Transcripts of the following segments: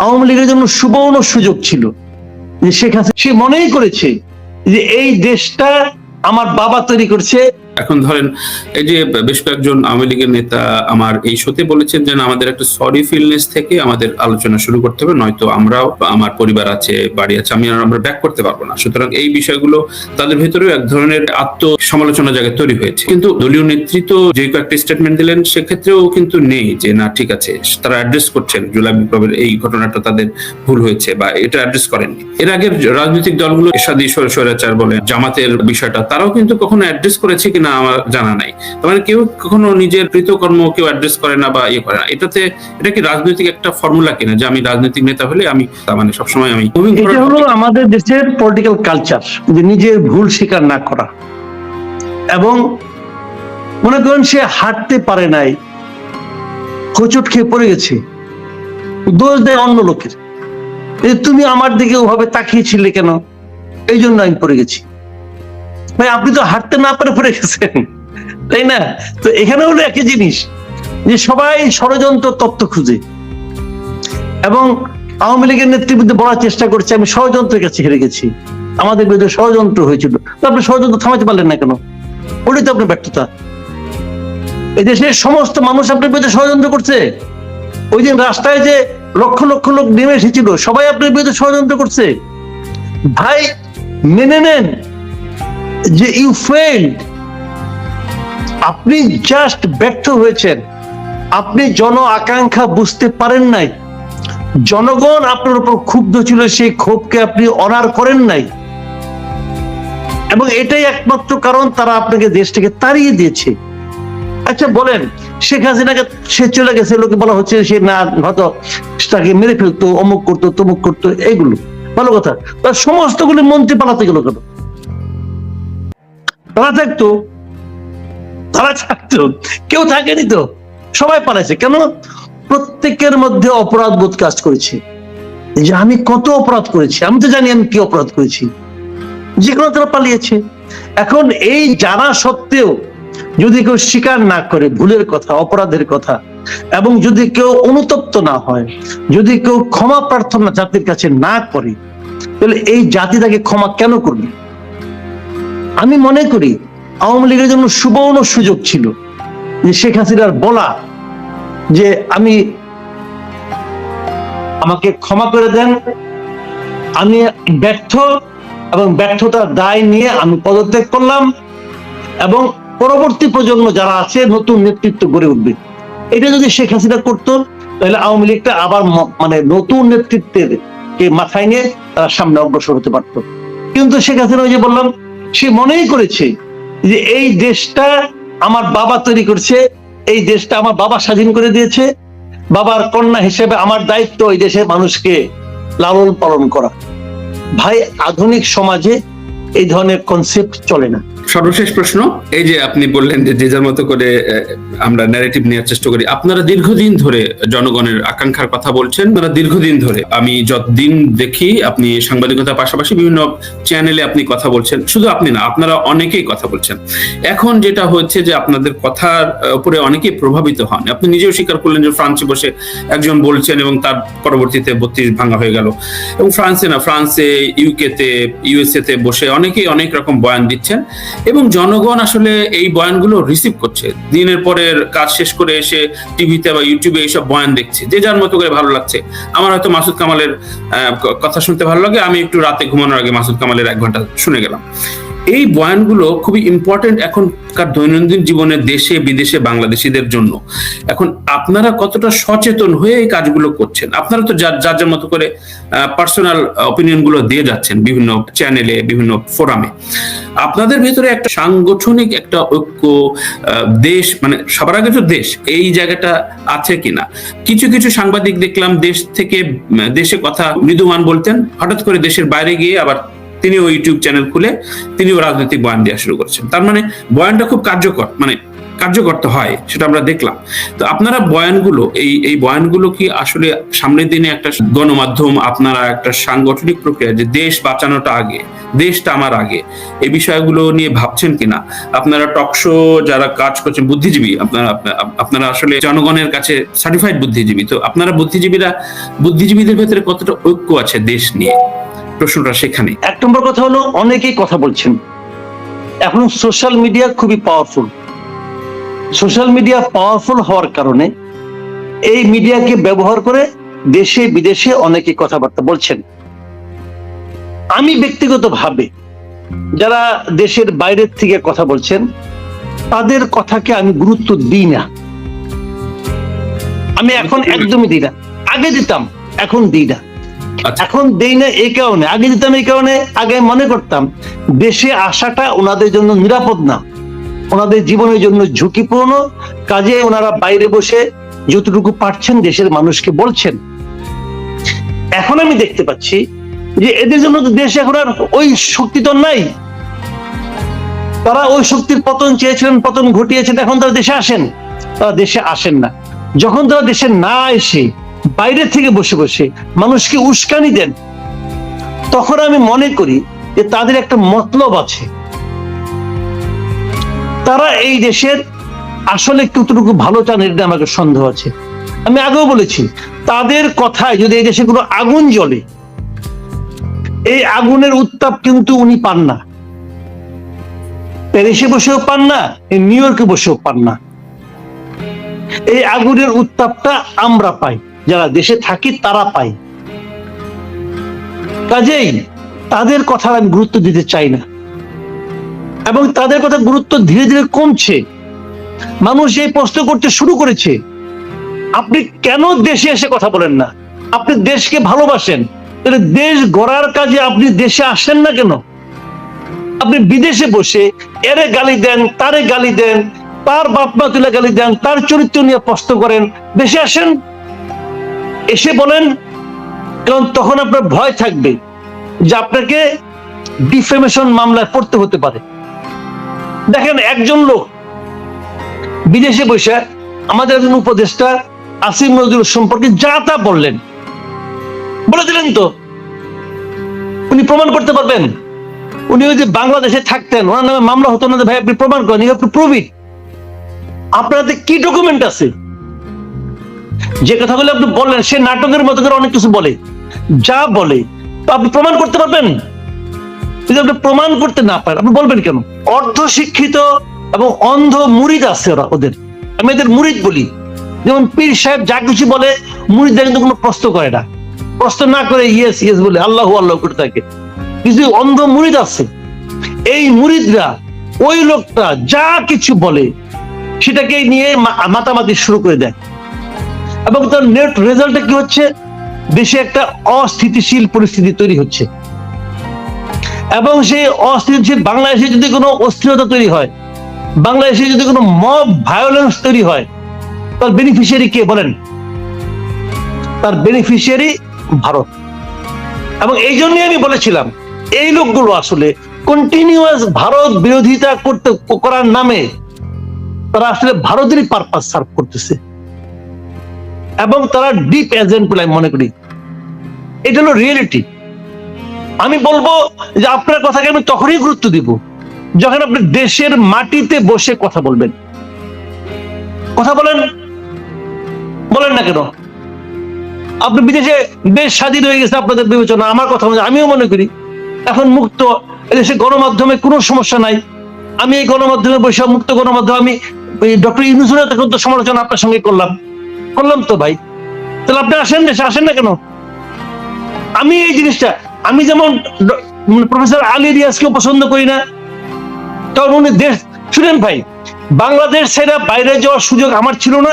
আওয়ামী লীগের জন্য সুবর্ণ সুযোগ ছিল। যে সেখানে সে মনেই করেছে যে এই দেশটা আমার বাবা তৈরি করছে এখন ধরেন, এই যে বেশ কয়েকজন আওয়ামী লীগের নেতা আমার এই শোতে বলেছেন যে আমাদের একটা সরি ফিলনেস থেকে আমাদের আলোচনা শুরু করতে হবে, নয়তো আমরাও আমার পরিবার আছে, বাড়ি আছে, আমি আমরা ব্যাক করতে পারব না। সুতরাং এই বিষয়গুলো তাদের ভেতরেও এক ধরনের আত্ম সমালোচনা জায়গায় তৈরি হয়েছে। কিন্তু দলীয় নেতৃত্ব যে কয়েকটি স্টেটমেন্ট দিলেন, সেক্ষেত্রেও কিন্তু নেই যে, না, ঠিক আছে, তারা অ্যাড্রেস করছেন, জুলাই বিপ্লবের এই ঘটনাটা তাদের ভুল হয়েছে বা এটা অ্যাড্রেস করেননি। এর আগে রাজনৈতিক দলগুলো স্বৈ- স্বৈরাচার বলে জামাতের বিষয়টা, তারাও কিন্তু কখনো অ্যাড্রেস করেছে কিনা আমার জানা নাই। তার মানে কেউ কখনো নিজের কৃতকর্ম কেউ অ্যাড্রেস করে না বা ইয়ে করে না। এটাতে এটা কি রাজনৈতিক একটা ফর্মুলা কিনা যে আমি রাজনৈতিক নেতা হলে আমি মানে সবসময় আমি এটা হলো আমাদের দেশের পলিটিক্যাল কালচার যে নিজের ভুল স্বীকার না করা। এবং মনে করেন সে হাঁটতে পারে নাই হোঁচট খেয়ে পড়ে গেছে দোষ দেয় অন্য লোকের। তুমি আমার দিকে ওভাবে তাকিয়েছিলে কেন? এই জন্য আমি পড়ে গেছি। ভাই, আপনি তো হাঁটতে না পারে পড়ে গেছেন, তাই না? তো এখানে হলো একই জিনিস, যে সবাই ষড়যন্ত্র তত্ত্ব খুঁজে। এবং আওয়ামী লীগের নেতৃবৃন্দ বলার চেষ্টা করছে, আমি ষড়যন্ত্রের কাছে হেরে গেছি। আমাদের বিরুদ্ধে ষড়যন্ত্র হয়েছিল। আপনি ষড়যন্ত্র থামাতে পারলেন না কেন? ওটাই তো আপনার ব্যর্থতা। এই দেশের সমস্ত মানুষ আপনার বিরুদ্ধে ষড়যন্ত্র করছে। ওই দিন রাস্তায় যে লক্ষ লক্ষ লোক নেমে এসেছিল, সবাই আপনার বিরুদ্ধে ষড়যন্ত্র করছে। ভাই, মেনে নেন। যে ইউ ফেল্ড আপনি জাস্ট ব্যর্থ হয়েছেন। আপনি জন আকাঙ্ক্ষা বুঝতে পারেন নাই। জনগণ আপনার উপর ক্ষুব্ধ ছিল, সেই ক্ষোভকে আপনি অনার করেন নাই। এবং এটাই একমাত্র কারণ তারা আপনাকে দেশ থেকে তাড়িয়ে দিয়েছে। আচ্ছা বলেন, শেখ হাসিনাকে সে চলে গেছে লোকে বলা হচ্ছে সে না, হয়তো তাকে মেরে ফেলতো, অমুক করতো, তমুক করতো এইগুলো ভালো কথা। তার সমস্তগুলি মন্ত্রী পালাতে গেল কেন? তারা থাকতো। তারা থাকতো। কেউ থাকেনি তো? সবাই পালাইছে। কেন? প্রত্যেকের মধ্যে অপরাধ বোধ কাজ করেছে। যে আমি কত অপরাধ করেছি, আমি তো জানি আমি কি অপরাধ করেছি। যে কোনো তারা পালিয়েছে। এখন এই জানা সত্ত্বেও যদি কেউ স্বীকার না করে ভুলের কথা, অপরাধের কথা, এবং যদি কেউ অনুতপ্ত না হয়, যদি কেউ ক্ষমা প্রার্থনা জাতির কাছে না করে, তাহলে এই জাতি তাকে ক্ষমা কেন করবে? আমি মনে করি আওয়ামী লীগের জন্য সুবর্ণ সুযোগ ছিল যে শেখ হাসিনার বলা যে আমি আমাকে ক্ষমা করে দেন, আমি ব্যর্থ এবং ব্যর্থতার দায় নিয়ে আমি পদত্যাগ করলাম এবং পরবর্তী প্রজন্ম যারা আছে নতুন নেতৃত্ব গড়ে উঠবে। এটা যদি শেখ হাসিনা করতো, তাহলে আওয়ামী লীগটা আবার মানে নতুন নেতৃত্বের কে মাথায় নিয়ে তারা সামনে অগ্রসর হতে পারতো। কিন্তু শেখ হাসিনা ওই যে বললাম সে মনেই করেছে যে এই দেশটা আমার বাবা তৈরি করছে, এই দেশটা আমার বাবা স্বাধীন করে দিয়েছে, বাবার কন্যা হিসেবে আমার দায়িত্ব এই দেশের মানুষকে লালন পালন করা। ভাই, আধুনিক সমাজে এই ধরনের কনসেপ্ট চলে না। সর্বশেষ প্রশ্ন, এই যে আপনি বললেন যে যে যার মতো করে আমরা ন্যারেটিভ নেওয়ার চেষ্টা করি, আপনারা দীর্ঘদিন ধরে জনগণের আকাঙ্ক্ষার কথা বলছেন আপনারা দীর্ঘদিন ধরে। আমি যতদিন দেখি আপনি সাংবাদিকতার পাশাপাশি বিভিন্ন চ্যানেলে আপনি কথা বলছেন, শুধু আপনি না, আপনারা অনেকেই কথা বলছেন। এখন যেটা হচ্ছে যে আপনাদের কথার উপরে অনেকেই প্রভাবিত হন। আপনি নিজেও স্বীকার করলেন যে ফ্রান্সে বসে একজন বলছেন এবং তার পরবর্তীতে বত্রিশ ভাঙা হয়ে গেল। এবং ফ্রান্সে না, ফ্রান্সে ইউকেতে ইউএসএ তে বসে অনেকেই অনেক রকম বয়ান দিচ্ছেন। এবং জনগণ আসলে এই বয়ানগুলো রিসিভ করছে। দিনের পরের কাজ শেষ করে এসে টিভিতে বা ইউটিউবে এইসব বয়ান দেখছে। যে যার মতো করে ভালো লাগছে। আমার হয়তো মাসুদ কামালের কথা শুনতে ভালো লাগে। আমি একটু রাতে ঘুমানোর আগে মাসুদ কামালের এক ঘণ্টা শুনে গেলাম। এই বয়ানগুলো খুবই ইম্পর্টেন্ট এখনকার দৈনন্দিন জীবনে দেশে, বিদেশে, বাংলাদেশিদের জন্য। এখন আপনারা কতটা সচেতন হয়ে এই কাজগুলো করছেন? আপনারা তো যার যার মতো করে পার্সোনাল অপিনিয়নগুলো দিয়ে যাচ্ছেন বিভিন্ন চ্যানেলে বিভিন্ন ফোরামে আপনাদের ভেতরে একটা সাংগঠনিক একটা ঐক্য দেশ মানে সবার আগে তো দেশ, এই জায়গাটা আছে কিনা? কিছু কিছু সাংবাদিক দেখলাম দেশ থেকে দেশে কথা মৃদুমান বলতেন। হঠাৎ করে দেশের বাইরে গিয়ে আবার তিনিও ইউটিউব চ্যানেল খুলে তিনিও রাজনৈতিক বয়ান দেওয়া শুরু করেছেন। তার মানে বয়ানটা খুব কার্যকর মানে কার্যকর্তা হয়, সেটা আমরা দেখলাম। তো আপনারা বয়ানগুলো, এই এই বয়ানগুলো কি আসলে সামনের দিনে একটা গণমাধ্যম, আপনারা একটা সাংগঠনিক প্রক্রিয়া, যে দেশ বাঁচানোটা আগে, দেশটা আমার আগে, এই বিষয়গুলো নিয়ে ভাবছেন কিনা? আপনারা টকশো যারা কাজ করছেন, বুদ্ধিজীবী, আপনারা আপনারা আসলে জনগণের কাছে সার্টিফাইড বুদ্ধিজীবী, তো আপনারা বুদ্ধিজীবীরা, বুদ্ধিজীবীদের ভেতরে কতটা ঐক্য আছে দেশ নিয়ে? প্রশ্নটা সেখানে। এক নম্বর কথা হলো, অনেকেই কথা বলছেন। এখন সোশ্যাল মিডিয়া খুবই পাওয়ারফুল সোশ্যাল মিডিয়া পাওয়ারফুল হওয়ার কারণে এই মিডিয়াকে ব্যবহার করে দেশে, বিদেশে অনেকে কথাবার্তা বলছেন। আমি ব্যক্তিগতভাবে যারা দেশের বাইরের থেকে কথা বলছেন, তাদের কথাকে আমি গুরুত্ব দিই না। আমি এখন একদমই দিই না। আগে দিতাম, এখন দিই না। এখন দেই না এই কারণে, আগে দিতাম এই কারণে, আগে মনে করতাম, দেশে আসাটা ওনাদের জন্য নিরাপদ না। ওনাদের জীবনের জন্য ঝুঁকিপূর্ণ, কাজে ওনারা বাইরে বসে যতটুকু পারছেন দেশের মানুষকে বলছেন। এখন আমি দেখতে পাচ্ছি যে এদের জন্য তো দেশ এখন আর ওই শক্তি তো নাই। তারা ওই শক্তির পতন চেয়েছিলেন, পতন ঘটিয়েছেন, এখন তারা দেশে আসেন। তারা দেশে আসেন না। যখন তারা দেশে না এসে বাইরে থেকে বসে বসে মানুষকে উস্কানি দেন, তখন আমি মনে করি যে তাদের একটা মতলব আছে। তারা এই দেশের আসলে কতটুকু ভালো চান এটা আমাকে সন্দেহ আছে। আমি আগেও বলেছি, তাদের কথায় যদি এই দেশে কোনো আগুন জ্বলে, এই আগুনের উত্তাপ কিন্তু উনি পান না। প্যারিসে বসেও পান না নিউ ইয়র্কে বসেও পান না। এই আগুনের উত্তাপটা আমরা পাই। যারা দেশে থাকি তারা পাই। কাজেই তাদের কথা আমি গুরুত্ব দিতে চাই না। এবং তাদের কথা গুরুত্ব ধীরে ধীরে কমছে। মানুষ এই প্রশ্ন করতে শুরু করেছে, আপনি কেন দেশে এসে কথা বলেন না? আপনি দেশকে ভালোবাসেন। তাহলে দেশ গড়ার কাজে আপনি দেশে আসেন না কেন? আপনি বিদেশে বসে এরে গালি দেন, তারে গালি দেন, তার বাপ মা তুলে গালি দেন, তার চরিত্র নিয়ে প্রশ্ন করেন, দেশে আসেন? এসে বলেন, কারণ তখন আপনার ভয় থাকবে যে আপনাকে ডিফেমেশন মামলায় পড়তে হতে পারে। দেখেন, একজন লোক বিদেশে বসে আমাদের একজন উপদেষ্টা আসিম নজরুল সম্পর্কে যা তা বললেন। বলে দিলেন তো, উনি প্রমাণ করতে পারবেন। উনি ওই যে বাংলাদেশে থাকতেন, ওনার নামে মামলা হতো না ভাই, আপনি প্রমাণ করেন প্রুভ ইট আপনার কি ডকুমেন্ট আছে? যে কথাগুলো আপনি বললেন, সে নাটকের মতো করে অনেক কিছু বলে। যা বলে, তো আপনি প্রমাণ করতে পারবেন? যদি আপনি প্রমাণ করতে না পারেন, আপনি বলবেন কেন? অর্ধ শিক্ষিত এবং অন্ধ মুরিদ আছে ওরা, ওদের। আমি এদের মুরিদ বলি। যেমন পীর সাহেব যা কিছু বলে, মুরিদরা কিন্তু কোনো প্রশ্ন করে না। প্রশ্ন না করে ইয়েস ইয়েস বলে, আল্লাহ আল্লাহ করে থাকে। কিছু অন্ধ মুরিদ আছে। এই মুরিদরা, ওই লোকটা যা কিছু বলে, সেটাকে নিয়ে মাতামাতি শুরু করে দেয়। এবং তার নেট রেজাল্টে কি হচ্ছে? দেশে একটা অস্থিতিশীল পরিস্থিতি তৈরি হচ্ছে। এবং সেই অস্থিতিশীল বাংলাদেশে যদি কোনো অস্থিরতা তৈরি হয়, বাংলাদেশে যদি কোনো মব ভায়োলেন্স তৈরি হয়, তার বেনিফিশিয়ারি কে বলেন? তার বেনিফিশিয়ারি ভারত। এবং এই জন্যই আমি বলেছিলাম, এই লোকগুলো আসলে কন্টিনিউয়াস ভারত বিরোধিতা করতে, করার নামে তারা আসলে ভারতেরই পারপাস সার্ভ করতেছে। এবং তারা ডিপ এজেন্ট বলে আমি মনে করি। এটা হলো রিয়েলিটি আমি বলব যে আপনার কথাকে আমি তখনই গুরুত্ব দিব, যখন আপনি দেশের মাটিতে বসে কথা বলবেন। কথা বলেন। বলেন না কেন? আপনি বিদেশে দেশ স্বাধীন হয়ে গেছে, আপনাদের বিবেচনা, আমার কথা আমিও মনে করি, এখন মুক্ত, এদেশে গণমাধ্যমে কোনো সমস্যা নাই। আমি এই গণমাধ্যমে বসে মুক্ত গণমাধ্যম, আমি ডক্টর ইউনুসুরের তখন তো সমালোচনা আপনার সঙ্গে করলাম। করলাম তো ভাই। তাহলে আপনি আসেন দেশে আসেন না কেন? আমি এই জিনিসটা আমি যেমন প্রফেসর আলী রিয়াজকেও পছন্দ করি না কারণ উনি দেশ শুনেন ভাই বাংলাদেশ ছেড়ে বাইরে যাওয়ার সুযোগ আমার ছিল না।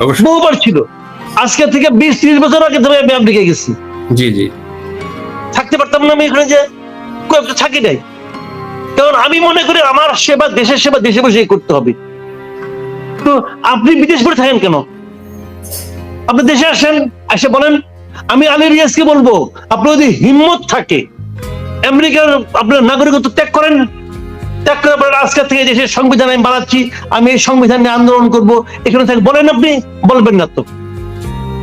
অবশ্যই। বহুবার ছিল। আজকে থেকে বিশ ত্রিশ বছর আগে ধরে আমি আমেরিকা গেছি। জি জি। থাকতে পারতাম না আমি এখানে যে কয়েকটা থাকি নাই। কারণ আমি মনে করি আমার সেবা দেশের সেবা দেশে বসে করতে হবে। তো আপনি বিদেশ করে থাকেন কেন? আপনি দেশে আসেন, এসে বলেন, আমি আলী রিয়াজকে বলব, আপনার যদি হিম্মত থাকে, আমেরিকার আপনার নাগরিকত্ব ত্যাগ করেন, ত্যাগ করে বলেন আজকে থেকে দেশের সংবিধান আমি বানাচ্ছি, আমি এই সংবিধান নিয়ে আন্দোলন করব। এখানে থেকে, বলেন আপনি, বলবেন না তো।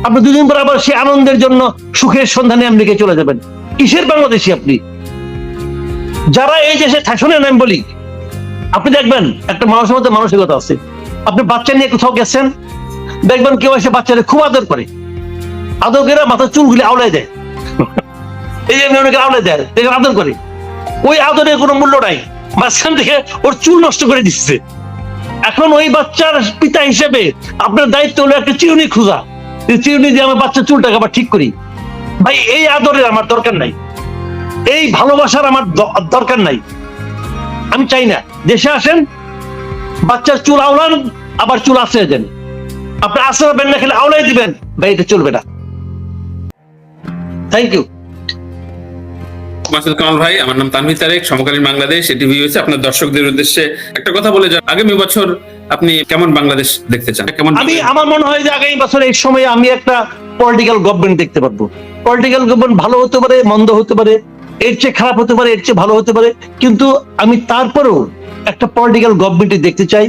আপনি দুদিন পর আবার সেই আনন্দের জন্য সুখের সন্ধানে আমেরিকায় চলে যাবেন। কিসের বাংলাদেশি আপনি? যারা এই দেশে থা- শোনেন আমি বলি, আপনি দেখবেন, একটা মানুষের মধ্যে মানসিকতা আছে। আপনি বাচ্চা নিয়ে কোথাও গেছেন? দেখবেন কেউ এসে বাচ্চাদের খুব আদর করে। আদর করে মাথার চুলগুলি আওলাই দেয়। এই যে অনেকে আওলাই দেয় দেখেন আদর করে। ওই আদরের কোনো মূল্য নাই। মাঝখান থেকে ওর চুল নষ্ট করে দিচ্ছে। এখন ওই বাচ্চার পিতা হিসেবে আপনার দায়িত্ব হলো একটা চিরুনি খোঁজা। চিরুনি দিয়ে আমার বাচ্চার চুলটাকে আবার ঠিক করি। ভাই, এই আদরের আমার দরকার নাই। এই ভালোবাসার আমার দরকার নাই। আমি চাই না। দেশে আসেন, বাচ্চার চুল আওলান আবার চুল আশ্রয় দেন। আপনি আশ্রয় না খেলে আওলাই দিবেন। ভাই এটা চলবে না। থ্যাংক ইউ মাসুদ কামাল ভাই আমার নাম তানভীর তারেক সমকালীন বাংলাদেশ এটিভি হয়েছে আপনার দর্শকদের উদ্দেশ্যে একটা কথা বলে যান। আগামী বছর আপনি কেমন বাংলাদেশ দেখতে চান? কেমন আমি আমার মনে হয় যে আগামী বছর এই সময়ে আমি একটা পলিটিক্যাল গভর্নমেন্ট দেখতে পারব। পলিটিক্যাল গভর্নমেন্ট ভালো হতে পারে মন্দ হতে পারে এর চেয়ে খারাপ হতে পারে এর চেয়ে ভালো হতে পারে। কিন্তু আমি তারপরেও একটা পলিটিক্যাল গভর্নমেন্ট দেখতে চাই।